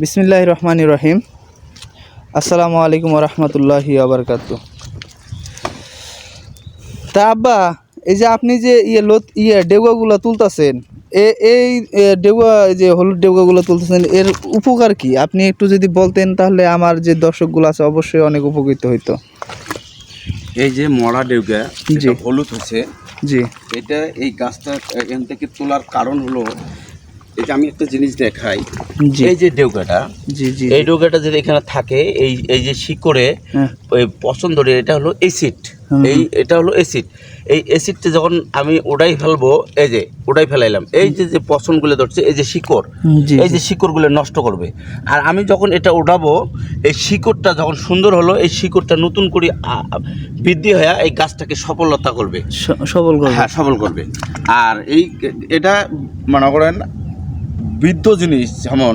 বিসমিল্লাহ রহমান রহিম। আসসালামু আলাইকুম রহমতুল্লাহি আবরকাত তা আব্বা এই যে আপনি যে ইয়ে লত ইয়ে ডেগুয়াগুলো তুলতেছেন এ এই ডেগুয়া এই যে হলুদ ডেগুয়াগুলো তুলতেছেন এর উপকার কি? আপনি একটু যদি বলতেন তাহলে আমার যে দর্শকগুলো আছে অবশ্যই অনেক উপকৃত হইতো। এই যে মরা ডেউগা জি। হলুদ হচ্ছে জি। এটা এই গাছটা এখান থেকে তোলার কারণ হলো এটা আমি একটা জিনিস দেখাই। এই যে ডেউগাটা জি জি এই ডেউগাটা যদি এখানে থাকে এই এই যে শিকড়ে হ্যাঁ। ওই পছন্দ এটা হলো অ্যাসিড এই এটা হলো অ্যাসিড এই অ্যাসিডটা যখন আমি ওটাই ফেলব এই যে ওটাই ফেলাইলাম এই যে যে পছন্দগুলো ধরছে এই যে শিকড় এই যে শিকড়গুলো নষ্ট করবে। আর আমি যখন এটা ওঠাবো এই শিকড়টা যখন সুন্দর হলো এই শিকড়টা নতুন করে বৃদ্ধি হয়ে এই গাছটাকে সফলতা করবে। সবল করবে। হ্যাঁ সবল করবে। আর এই এটা মনে করেন বৃদ্ধ জিনিস যেমন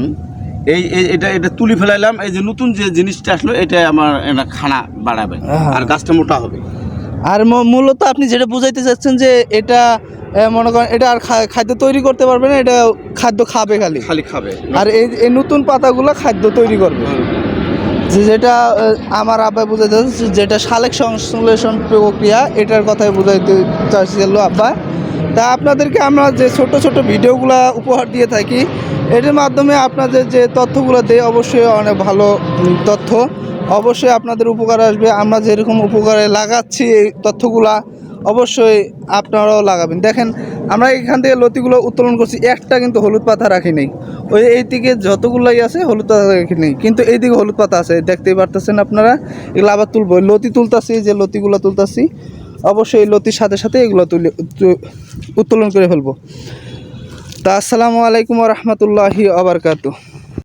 এই এটা এটা তুলি ফেলাইলাম এই যে নতুন যে জিনিসটা আসলো এটা আমার এটা খানা বাড়াবে। আর গাছটা মোটা হবে। আর মূলত আপনি যেটা বুঝাইতে চাচ্ছেন যে এটা মনে করেন এটা আর খাদ্য তৈরি করতে পারবে না এটা খাদ্য খাবে খালি। খালি খাবে। আর এই এই নতুন পাতাগুলো খাদ্য তৈরি করবে। যে যেটা আমার আব্বা বুঝাইতে যেটা সালেক সংশ্লেষণ প্রক্রিয়া এটার কথাই বুঝাইতে চাইছিল আব্বা। তা আপনাদেরকে আমরা যে ছোট ছোট ভিডিওগুলো উপহার দিয়ে থাকি, এটার মাধ্যমে আপনাদের যে তথ্যগুলো দেয় অবশ্যই অনেক ভালো তথ্য। অবশ্যই আপনাদের উপকার আসবে। আমরা যেরকম উপকারে লাগাচ্ছি এই তথ্যগুলা, অবশ্যই আপনারাও লাগাবেন। দেখেন, আমরা এখান থেকে লতিগুলো উত্তোলন করছি। একটা কিন্তু হলুদ পাতা রাখি নেই। ওই এই দিকে যতগুলাই আছে, হলুদ পাতা রাখি নেই। কিন্তু এই দিকে হলুদ পাতা আছে, দেখতেই পারতেছেন আপনারা। এগুলো আবার তুলবো, লতি তুলতাছি, যে লতিগুলো তুলতাছি। অবশ্যই লতির সাথে সাথে এগুলো তুলে উত্তোলন করে ফেলব। তা আসসালামু আলাইকুম রহমতুল্লাহি আবরকাতু